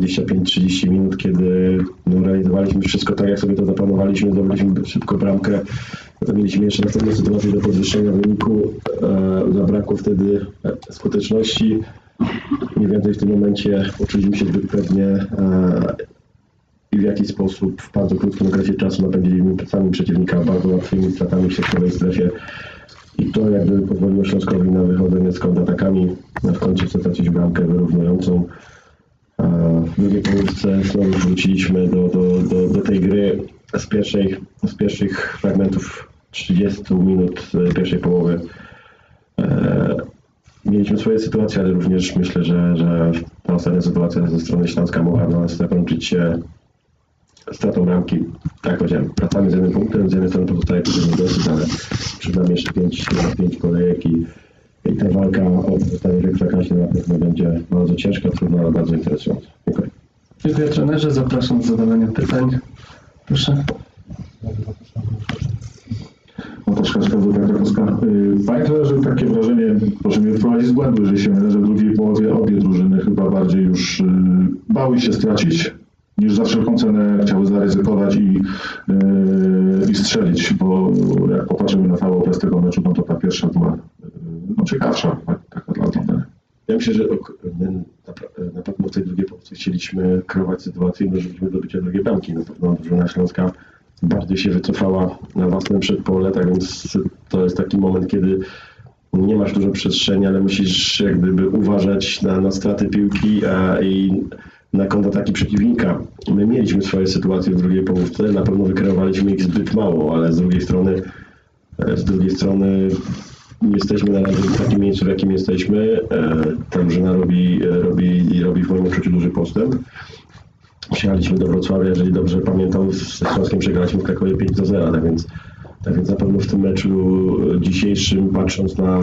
25-30 minut, kiedy no, realizowaliśmy wszystko tak, jak sobie to zaplanowaliśmy, zdobyliśmy szybko bramkę. Potem mieliśmy jeszcze następną sytuację do podwyższenia wyniku. E, zabrakło wtedy e, skuteczności. Mniej więcej w tym momencie poczuliśmy się zbyt pewnie e, i w jaki sposób w bardzo krótkim okresie czasu napędziliśmy sami przeciwnika bardzo łatwymi stratami w środkowej strefie. I to jakby pozwoliło Śląskowi na wychodzenie z kontratakami, na w końcu stracić bramkę wyrównującą. W drugiej połówce znowu wróciliśmy do, do, do, do tej gry z, pierwszej, z pierwszych fragmentów 30 minut e, pierwszej połowy. E, Mieliśmy swoje sytuacje, ale również myślę, że, że ta ostatnia sytuacja ze strony Śląska mogła dla nas zakończyć się stratą bramki. Tak powiedziałem, wracamy z jednym punktem, z jednej strony pozostaje poziom dosyć, ale przed jeszcze pięć, pięć kolejek i, i ta walka o zostanie w na pewno będzie bardzo ciężka, trudna, ale bardzo interesująca. Dziękuję. Dziękuję trenerze, zapraszam do zadawania pytań. Proszę. Łukasz Kaszkowski, Krakowska. Y, Panie trenerze, takie wrażenie, proszę mnie wyprowadzić z błędu, że się mylę, że w drugiej połowie obie drużyny chyba bardziej już y, bały się stracić, niż za wszelką cenę chciały zaryzykować i, y, i strzelić, bo jak popatrzymy na cały obraz tego meczu, no to ta pierwsza była ciekawsza, tak, taka dla oglądania. Ja myślę, że my na, pewno w tej drugiej połowie chcieliśmy kreować sytuację dążyliśmy do bycia drugiej bramki. Na pewno drużyna Śląska bardziej się wycofała na własne przedpole, tak więc to jest taki moment, kiedy nie masz dużo przestrzeni, ale musisz jak gdyby uważać na, na straty piłki a, i na kontrataki przeciwnika. My mieliśmy swoje sytuacje w drugiej połówce, na pewno wykreowaliśmy ich zbyt mało, ale z drugiej strony Z drugiej strony jesteśmy na razie w takim miejscu, w jakim jesteśmy. E, Ta drużyna robi, e, robi, robi w moim odczuciu duży postęp. Przyjechaliśmy do Wrocławia, jeżeli dobrze pamiętam, z Śląskiem przegraliśmy w Krakowie 5 do 0, tak więc, tak więc na pewno w tym meczu dzisiejszym, patrząc na,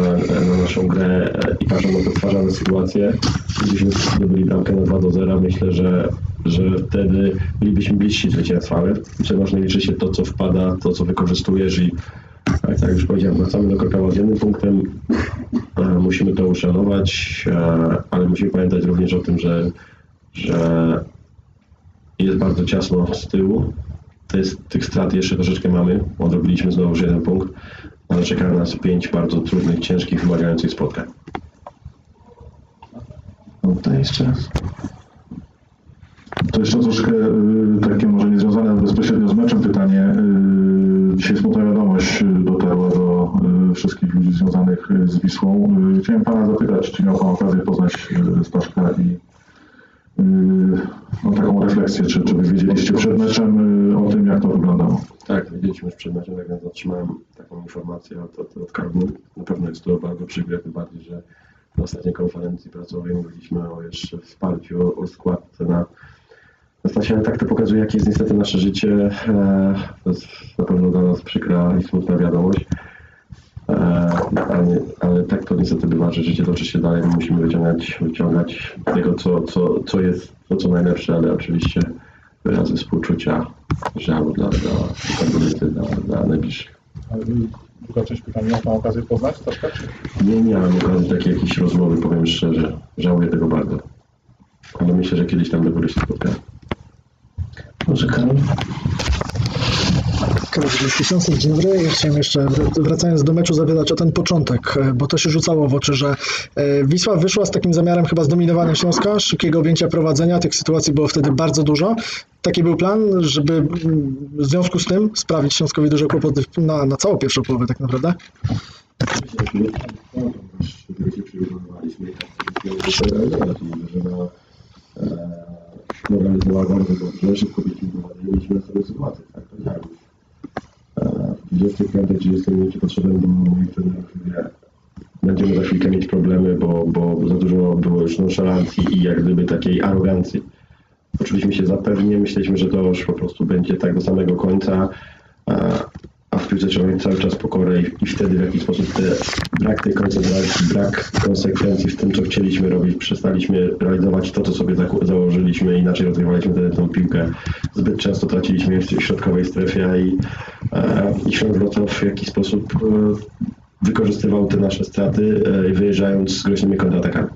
na naszą grę e, i patrząc na podtwarzane sytuacje, gdybyśmy zdobyli bramkę na 2 do 0, myślę, że, że wtedy bylibyśmy bliżsi zwycięstwa, ale przeważnie liczy się to, co wpada, to, co wykorzystujesz i tak, tak jak już powiedziałem, wracamy do Krakowa z jednym punktem. E, Musimy to uszanować, e, ale musimy pamiętać również o tym, że, że jest bardzo ciasno z tyłu. Jest, tych strat jeszcze troszeczkę mamy. Odrobiliśmy znowu już jeden punkt, ale czeka nas pięć bardzo trudnych, ciężkich, wymagających spotkań. No, Tutaj jeszcze raz. To jeszcze troszkę y, takie może niezwiązane bezpośrednio z meczem pytanie. Y, dzisiaj smutna wiadomość y, dotarła do y, wszystkich ludzi związanych y, z Wisłą. Y, chciałem Pana zapytać, czy miał Pan okazję poznać y, Staszka i y, no, taką refleksję, czy, czy wiedzieliście przed meczem y, o tym, jak to wyglądało? Tak, wiedzieliśmy przed meczem, więc otrzymałem taką informację od, od, od. Na pewno jest to bardzo przykre, tym bardziej, że na ostatniej konferencji prasowej mówiliśmy o jeszcze wsparciu, o składce na Stasie, ale tak to pokazuje, jakie jest niestety nasze życie. E, To jest na pewno dla nas przykra i smutna wiadomość. E, Ale, ale tak to niestety bywa, że życie toczy się dalej. My musimy wyciągać, wyciągać tego, co, co, co jest to, co najlepsze, ale oczywiście wyrazy współczucia, żalu dla, dla dla, dla najbliższych. Druga część pytania, miał Pan okazję poznać Staszka? Czy? Nie miałem okazji takiej jakiejś rozmowy, powiem szczerze. Żałuję tego bardzo. Ale myślę, że kiedyś tam do góry się spotkamy. Może Karol. Karol Tysiące, dzień dobry. Ja chciałem jeszcze, wr- wracając do meczu, zapytać o ten początek, e, bo to się rzucało w oczy, że e, Wisła wyszła z takim zamiarem chyba zdominowania Śląska, szybkiego objęcia prowadzenia. Tych sytuacji było wtedy bardzo dużo. Taki był plan, żeby w związku z tym sprawić Śląskowi duże kłopoty na, na całą pierwszą połowę tak naprawdę. Moralizowała bardzo dobrze, szybko byliśmy prowadzeni, mieliśmy sobie sytuację, tak to działa. W 25 30 minucie podszedłem do moich i będziemy za chwilkę mieć problemy, bo, bo za dużo było już nonszalancji i jak gdyby takiej arogancji. Poczuliśmy się zapewnie, myśleliśmy, że to już po prostu będzie tak do samego końca, a, w piłce trzeba mieć cały czas pokorę i, i wtedy w jakiś sposób te, brak tej koncentracji, brak konsekwencji w tym, co chcieliśmy robić, przestaliśmy realizować to, co sobie założyliśmy, inaczej rozgrywaliśmy wtedy tą piłkę. Zbyt często traciliśmy w środkowej strefie i, e, i Wrocław w jakiś sposób e, wykorzystywał te nasze straty, e, wyjeżdżając z groźnymi kontratakami.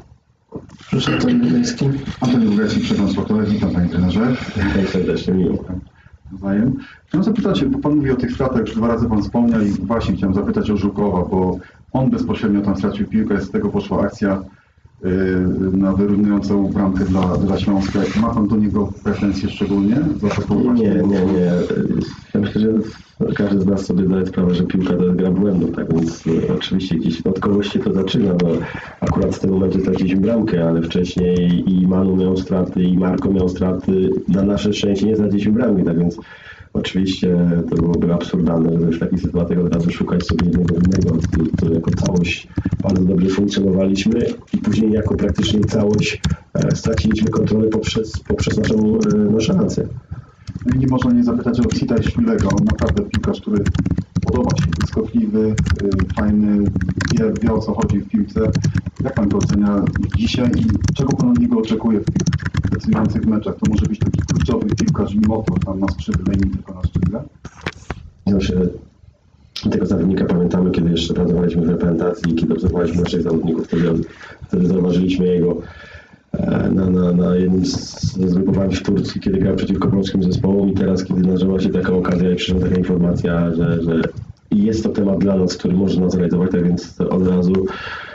Proszę, Antoni Bydejski. Antoni Bugajski, przegląd sportowy. Witam Panie Trenerze. Witam serdecznie, miło. Nawzajem. Chciałem zapytać, bo Pan mówi o tych stratach, już dwa razy Pan wspomniał i właśnie chciałem zapytać o Żukowa, bo on bezpośrednio tam stracił piłkę, z tego poszła akcja na wyrównującą bramkę dla, dla Śląska. Ma Pan do niego pretensje szczególnie? Za to Nie, nie, nie. Ja myślę, że każdy z nas sobie zdaje sprawę, że piłka to jest gra błędu, tak więc e, oczywiście gdzieś od kogoś się to zaczyna. No, akurat w tym momencie straciliśmy bramkę, ale wcześniej i Manu miał straty, i Marko miał straty. Na nasze szczęście nie straciliśmy bramki, tak więc oczywiście to byłoby absurdalne, żeby w takiej sytuacji od razu szukać sobie jednego innego, to jako całość bardzo dobrze funkcjonowaliśmy i później jako praktycznie całość e, straciliśmy kontrolę poprzez, poprzez naszą, e, nasze racje. No i nie można nie zapytać o Cita i Szpilego. On naprawdę piłkarz, który podoba się, wyskotliwy, yy, fajny, wie, wie o co chodzi w piłce. Jak Pan go ocenia dzisiaj i czego Pan od niego oczekuje w tych decydujących meczach? To może być taki kluczowy piłkarz mimo to tam na skrzydle i nie tylko na skrzydle? Tego zawodnika pamiętamy, kiedy jeszcze pracowaliśmy w reprezentacji, kiedy obserwowaliśmy naszych zawodników, wtedy, wtedy zauważyliśmy jego e, na, na, na jednym z zgrupowań w Turcji, kiedy grał przeciwko polskim zespołom i teraz, kiedy nadarzyła się taka okazja i przyszła taka informacja, że, że jest to temat dla nas, który może nas realizować, tak więc od razu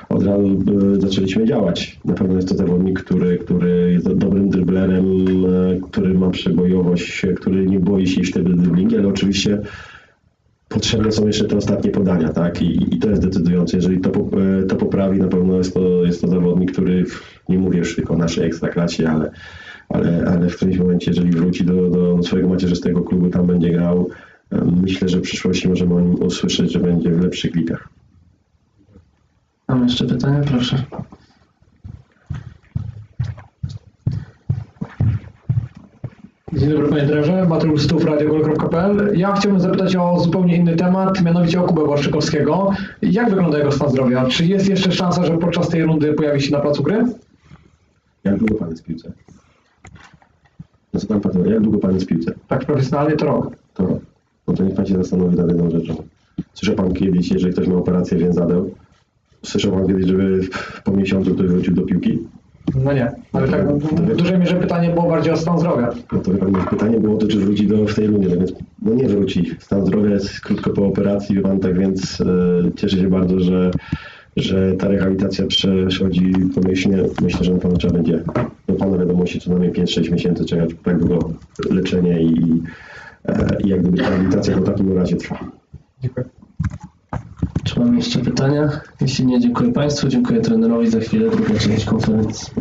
od razu e, zaczęliśmy działać. Na pewno jest to zawodnik, który, który jest dobrym dryblerem, e, który ma przebojowość, który nie boi się iść w te driblingi, ale oczywiście potrzebne są jeszcze te ostatnie podania, tak? I, i to jest decydujące. Jeżeli to, e, to poprawi, na pewno jest to, jest to zawodnik, który, nie mówię już tylko o naszej ekstraklasie, ale, ale, ale w którymś momencie, jeżeli wróci do, do swojego macierzystego klubu, tam będzie grał, myślę, że w przyszłości możemy o nim usłyszeć, że będzie w lepszych ligach. Mam jeszcze pytania? Proszę. Dzień dobry panie trenerze, Mateusz Stów, radiogol.pl. Ja chciałbym zapytać o zupełnie inny temat, mianowicie o Kubę Błaszczykowskiego. Jak wygląda jego stan zdrowia? Czy jest jeszcze szansa, że podczas tej rundy pojawi się na placu gry? Jak długo pan jest w piłce? No co pan patrzy, jak długo pan jest w piłce? Tak profesjonalnie to rok. To, no to niech pan się zastanowi nad jedną rzeczą. Słyszał pan kiedyś, jeżeli ktoś ma operację więzadeł, słyszał pan kiedyś, żeby po miesiącu ktoś wrócił do piłki? No nie, ale tak w dużej mierze pytanie było bardziej o stan zdrowia. No to pytanie było to, czy wróci do, w tej rundzie, tak więc no nie wróci. Stan zdrowia jest krótko po operacji, pan, tak więc e, cieszę się bardzo, że, że ta rehabilitacja przechodzi pomyślnie. Myślę, że na pewno trzeba będzie do pana wiadomości co najmniej 5-6 miesięcy czekać tak długo leczenie i, e, i jak gdyby ta rehabilitacja po takim razie trwa. Dziękuję. Czy mam jeszcze pytania? Jeśli nie, dziękuję Państwu. Dziękuję trenerowi. Za chwilę druga część konferencji.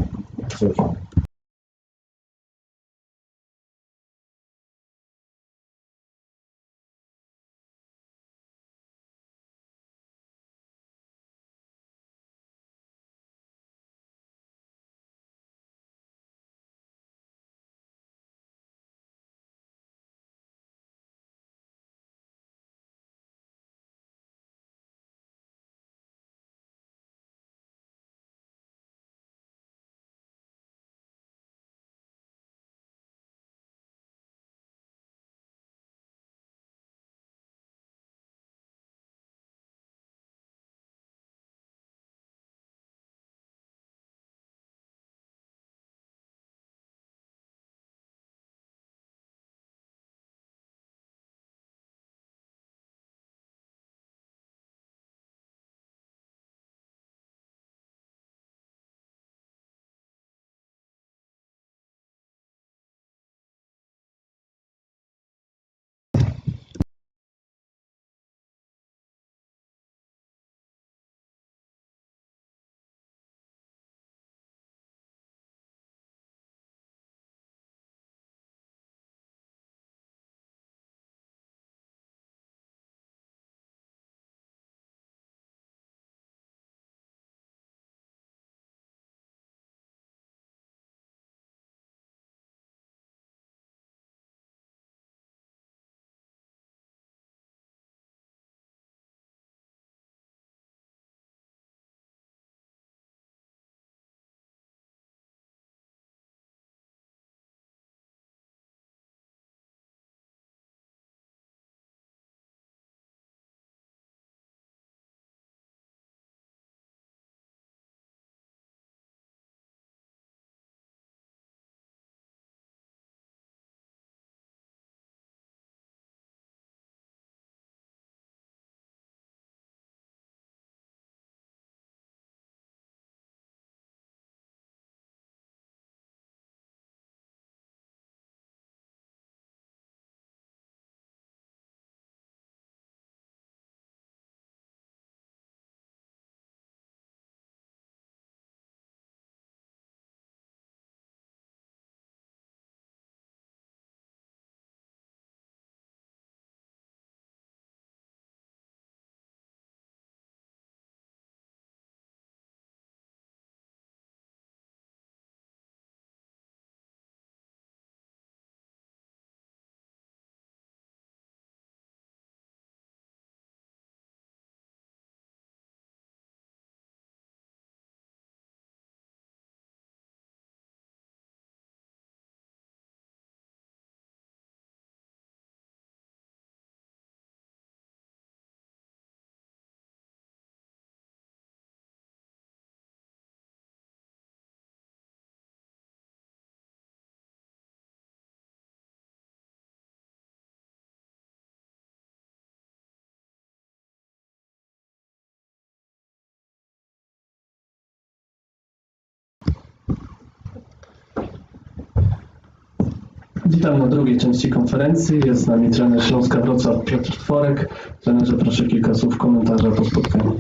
Witam na drugiej części konferencji. Jest z nami trener Śląska Wrocław Piotr Tworek. Trenerze, proszę kilka słów komentarza po spotkaniu.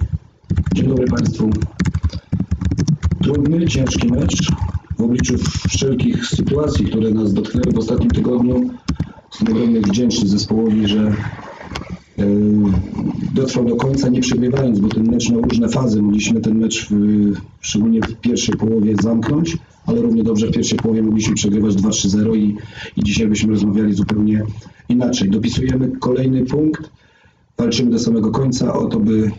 Dzień dobry Państwu. Trudny, ciężki mecz w obliczu wszelkich sytuacji, które nas dotknęły w ostatnim tygodniu. Jestem ogromnie wdzięczny zespołowi, że dotrwał do końca, nie przegrywając, bo ten mecz miał różne fazy. Mogliśmy ten mecz, w, szczególnie w pierwszej połowie, zamknąć, ale równie dobrze w pierwszej połowie mogliśmy przegrywać 2-3-0 i, i dzisiaj byśmy rozmawiali zupełnie inaczej. Dopisujemy kolejny punkt, walczymy do samego końca o to, by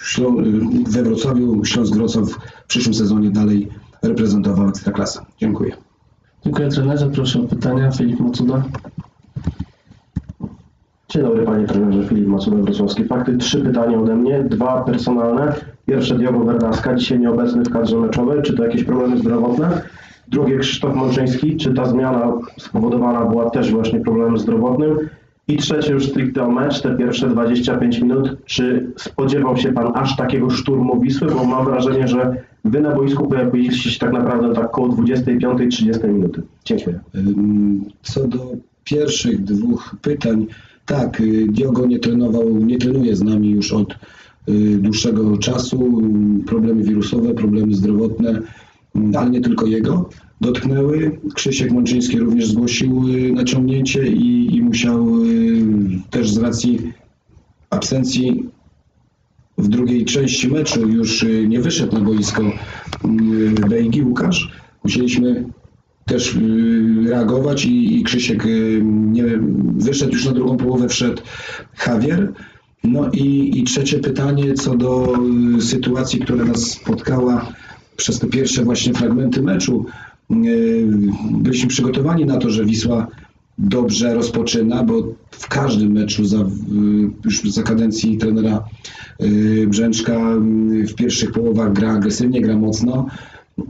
Ślą- we Wrocławiu Śląsk Wrocław w przyszłym sezonie dalej reprezentował Ekstraklasę. Dziękuję. Dziękuję trenerze. Proszę o pytania. Filip Mocuda. Dzień dobry panie trenerze, Filip Macuda Wrocławski. Fakty, trzy pytania ode mnie, dwa personalne. Pierwsze Diogo Verdaska, dzisiaj nieobecny w kadrze meczowej, czy to jakieś problemy zdrowotne? Drugie Krzysztof Mączyński, czy ta zmiana spowodowana była też właśnie problemem zdrowotnym? I trzecie już stricte o mecz, te pierwsze 25 minut. Czy spodziewał się pan aż takiego szturmu Wisły? Bo mam wrażenie, że wy na boisku pojawiliście się tak naprawdę tak koło 25-30 minuty. Dziękuję. Co do pierwszych dwóch pytań, tak, y, Diogo nie trenował, nie trenuje z nami już od y, dłuższego czasu. Problemy wirusowe, problemy zdrowotne, ym, ale nie tylko jego dotknęły. Krzysiek Mączyński również zgłosił y, naciągnięcie i, i musiał też z racji absencji w drugiej części meczu już nie wyszedł na boisko Bejgi Łukasz. Musieliśmy też y, reagować i, i Krzysiek y, nie wyszedł już na drugą połowę, wszedł Javier. No i, i trzecie pytanie co do y, sytuacji, która nas spotkała przez te pierwsze właśnie fragmenty meczu. Byliśmy przygotowani na to, że Wisła dobrze rozpoczyna, bo w każdym meczu za, już za kadencji trenera Brzęczka w pierwszych połowach gra agresywnie, gra mocno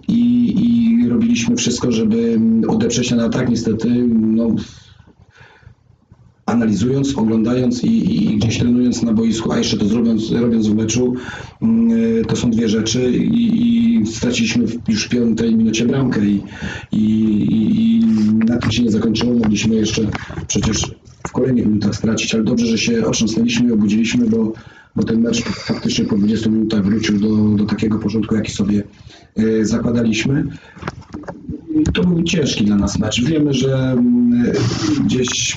i, i robiliśmy wszystko, żeby odeprzeć ten atak. Niestety, no, analizując, oglądając i, i gdzieś trenując na boisku, a jeszcze to zrobiąc, robiąc w meczu, mm, to są dwie rzeczy i, i straciliśmy już w piątej minucie bramkę i, i na tym się nie zakończyło. Mogliśmy jeszcze przecież w kolejnych minutach stracić, ale dobrze, że się otrząsnęliśmy i obudziliśmy, bo, bo ten mecz faktycznie po 20 minutach wrócił do, do takiego porządku, jaki sobie e, zakładaliśmy. To był ciężki dla nas mecz. Wiemy, że mm, gdzieś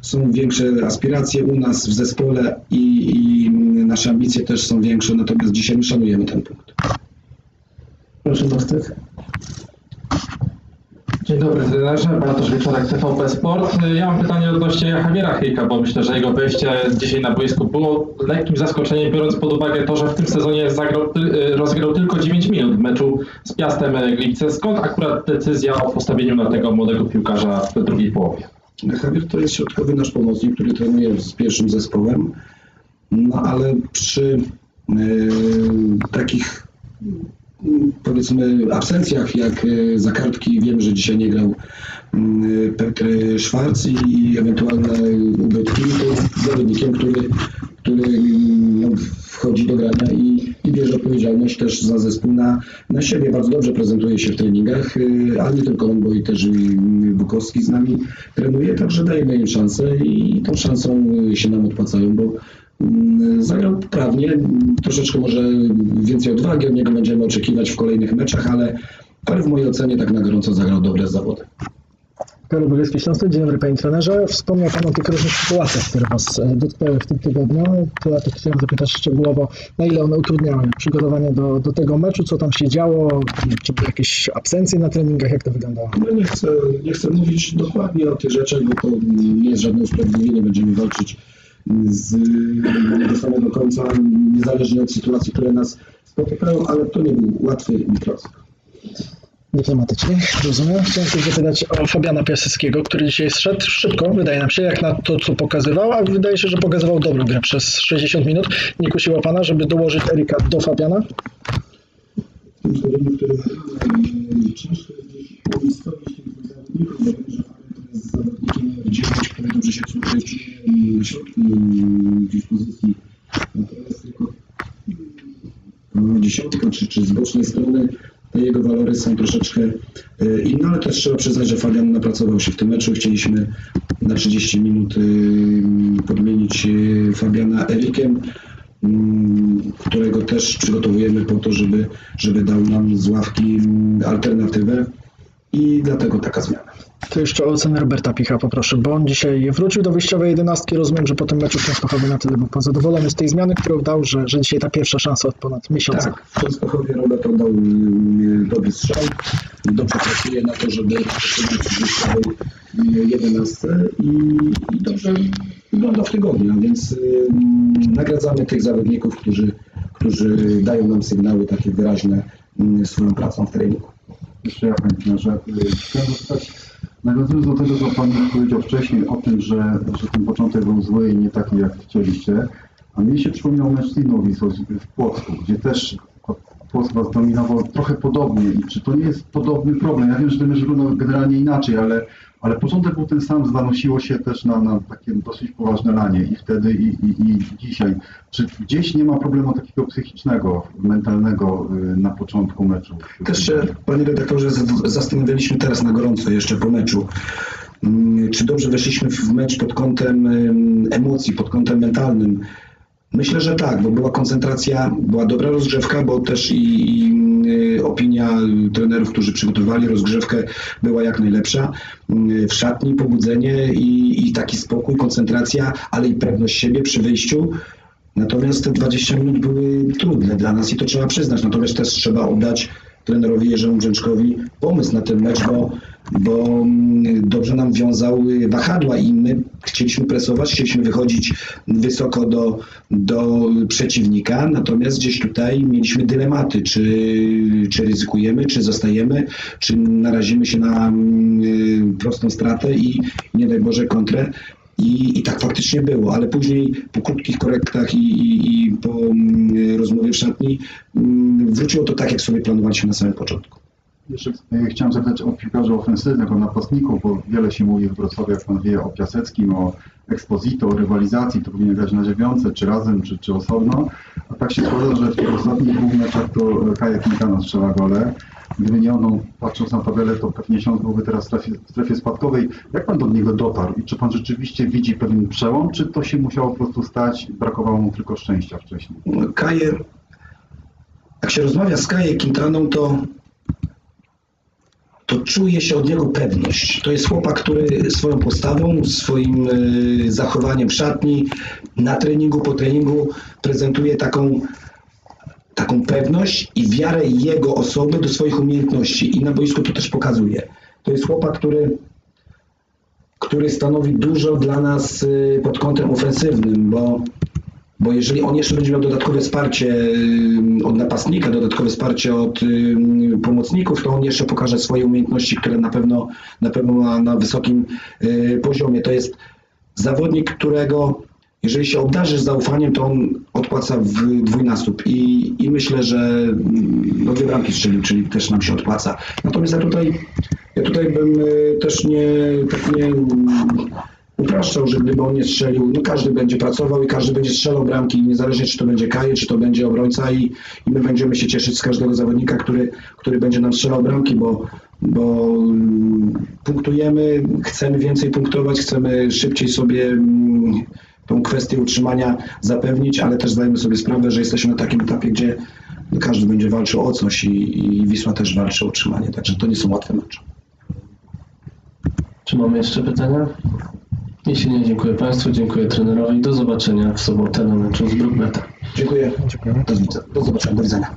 są większe aspiracje u nas w zespole i, i nasze ambicje też są większe, natomiast dzisiaj my szanujemy ten punkt. Proszę Bastek. Dzień dobry trenerze, Bartosz Wieczorek, TVP Sport. Ja mam pytanie odnośnie Javiera Hejka, bo myślę, że jego wejście dzisiaj na boisku było lekkim zaskoczeniem, biorąc pod uwagę to, że w tym sezonie zagrał, ty- rozgrał tylko 9 minut w meczu z Piastem Gliwice. Skąd akurat decyzja o postawieniu na tego młodego piłkarza w drugiej połowie? Javier to jest środkowy nasz pomocnik, który trenuje z pierwszym zespołem, no ale przy e, takich powiedzmy absencjach jak e, za kartki wiemy, że dzisiaj nie grał mm, Petr Szwarc i ewentualne ubytki, to jest zawodnikiem, który, który mm, no, wchodzi do grania i, i bierze odpowiedzialność też za zespół na, na siebie. Bardzo dobrze prezentuje się w treningach, y, ale nie tylko on, bo i też y, Bukowski z nami trenuje, także dajemy im szansę i tą szansą y, się nam odpłacają, bo mm, zagrał prawnie, troszeczkę może więcej odwagi od niego będziemy oczekiwać w kolejnych meczach, ale, ale w mojej ocenie tak na gorąco zagrał dobre zawody. Karol Bogielski Śląsek, dzień dobry panie trenerze. Wspomniał pan o tych różnych sytuacjach, które was e, dotknęły w tym tygodniu. To ja tak chciałem zapytać szczegółowo, na ile one utrudniały przygotowanie do, do tego meczu, co tam się działo, czy były jakieś absencje na treningach, jak to wyglądało? No nie chcę, nie chcę mówić dokładnie o tych rzeczach, bo to nie jest żadne usprawiedliwienie. Będziemy walczyć z, do samego końca, niezależnie od sytuacji, które nas spotykają, ale to nie był łatwy proces. Dyplomatycznie, rozumiem. Chciałem też zapytać o Fabiana Piaseckiego, który dzisiaj zszedł szybko, wydaje nam się, jak na to, co pokazywał, a wydaje się, że pokazywał dobrą grę przez 60 minut. Nie kusiło pana, żeby dołożyć Erika do Fabiana? stadionie, który ciężko jest dlatego że jest zawodnikiem numer 9, który dobrze się środku, gdzieś pozycji. Tylko dziesiątka, czy, czy z bocznej strony te jego walory są troszeczkę e, inne, ale też trzeba przyznać, że Fabian napracował się w tym meczu. Chcieliśmy na 30 minut e, podmienić e, Fabiana Erikiem, mm, którego też przygotowujemy po to, żeby, żeby dał nam z ławki mm, alternatywę i dlatego taka zmiana. To jeszcze o ocenę Roberta Picha poproszę, bo on dzisiaj wrócił do wyjściowej jedenastki. Rozumiem, że po tym meczu Częstochowy na tyle był zadowolony z tej zmiany, którą dał, że, że dzisiaj ta pierwsza szansa od ponad miesiąca. Tak, w Częstochowie Robert oddał dobry strzał. Dobrze pracuje na to, żeby osiągnąć wyjściową 11 i, i dobrze wygląda w tygodniu, a więc y, nagradzamy tych zawodników, którzy, którzy dają nam sygnały takie wyraźne swoją pracą w treningu. Jeszcze ja panie trenerze, y, chciałem zapytać, nawiązując do tego, co pan powiedział wcześniej o tym, że, że ten początek był zły i nie taki, jak chcieliście, a mnie się przypomniał mecz z w Płocku, gdzie też Płock was dominował trochę podobnie i czy to nie jest podobny problem? Ja wiem, że mecz wyglądał generalnie inaczej, ale, ale początek był ten sam, zanosiło się też na, na takie dosyć poważne lanie i wtedy i, i, i dzisiaj. Czy gdzieś nie ma problemu takiego psychicznego, mentalnego y, na początku meczu? Też się, panie redaktorze, zastanawialiśmy teraz na gorąco, jeszcze po meczu, mm, czy dobrze weszliśmy w mecz pod kątem emocji, pod kątem mentalnym. Myślę, że tak, bo była koncentracja, była dobra rozgrzewka, bo też i, i y, opinia trenerów, którzy przygotowali rozgrzewkę była jak najlepsza. Y, W szatni pobudzenie i, i taki spokój, koncentracja, ale i pewność siebie przy wyjściu. Natomiast te 20 minut były trudne dla nas i to trzeba przyznać. Natomiast też trzeba oddać trenerowi Jerzemu Brzęczkowi pomysł na ten mecz, bo, bo mm, dobrze nam wiązał wahadła i my chcieliśmy presować, chcieliśmy wychodzić wysoko do, do przeciwnika, natomiast gdzieś tutaj mieliśmy dylematy, czy, czy ryzykujemy, czy zostajemy, czy narazimy się na mm, prostą stratę i nie daj Boże kontrę. I, I tak faktycznie było, ale później po krótkich korektach i, i, i po mm, rozmowie w szatni wróciło to tak, jak sobie planowaliśmy na samym początku. Jeszcze e, chciałem zapytać o piłkarzy ofensywnych, o napastników, bo wiele się mówi w Wrocławiu, jak pan wie, o Piaseckim, o Exposito, o rywalizacji, to powinien grać na dziewiątce, czy razem, czy, czy osobno. A tak się składa, że w tych ostatnich dwóch meczach to Kajak Mikano strzela gole. Gdyby nie on, no, patrząc na tabelę, to pewnie Śląsk byłby teraz w strefie, w strefie spadkowej. Jak pan do niego dotarł i czy pan rzeczywiście widzi pewien przełom, czy to się musiało po prostu stać, brakowało mu tylko szczęścia wcześniej? Kaje, jak się rozmawia z Kaje Quintaną, to, to czuje się od niego pewność. To jest chłopak, który swoją postawą, swoim y, zachowaniem w szatni, na treningu, po treningu prezentuje taką, taką pewność i wiarę jego osoby do swoich umiejętności i na boisku to też pokazuje. To jest chłopak, który który stanowi dużo dla nas y, pod kątem ofensywnym, bo bo jeżeli on jeszcze będzie miał dodatkowe wsparcie ym, od napastnika, dodatkowe wsparcie od ym, pomocników, to on jeszcze pokaże swoje umiejętności, które na pewno, na pewno ma na wysokim y, poziomie. To jest zawodnik, którego jeżeli się obdarzysz zaufaniem, to on odpłaca w dwójnasób i, i myślę, że mm, no, dwie bramki strzelił, czyli też nam się odpłaca. Natomiast ja tutaj, ja tutaj bym y, też nie, tak nie upraszczał, że gdyby on nie strzelił, no każdy będzie pracował i każdy będzie strzelał bramki, niezależnie czy to będzie Kaje, czy to będzie obrońca i, i my będziemy się cieszyć z każdego zawodnika, który, który będzie nam strzelał bramki, bo, bo mm, punktujemy, chcemy więcej punktować, chcemy szybciej sobie mm, tą kwestię utrzymania zapewnić, ale też zdajemy sobie sprawę, że jesteśmy na takim etapie, gdzie każdy będzie walczył o coś i, i Wisła też walczy o utrzymanie, także to nie są łatwe mecze. Czy mamy jeszcze pytania? Jeśli nie, dziękuję Państwu, dziękuję trenerowi. Do zobaczenia w sobotę na meczu z Brookbetem. Dziękuję. Dziękujemy. Do, do zobaczenia, do widzenia.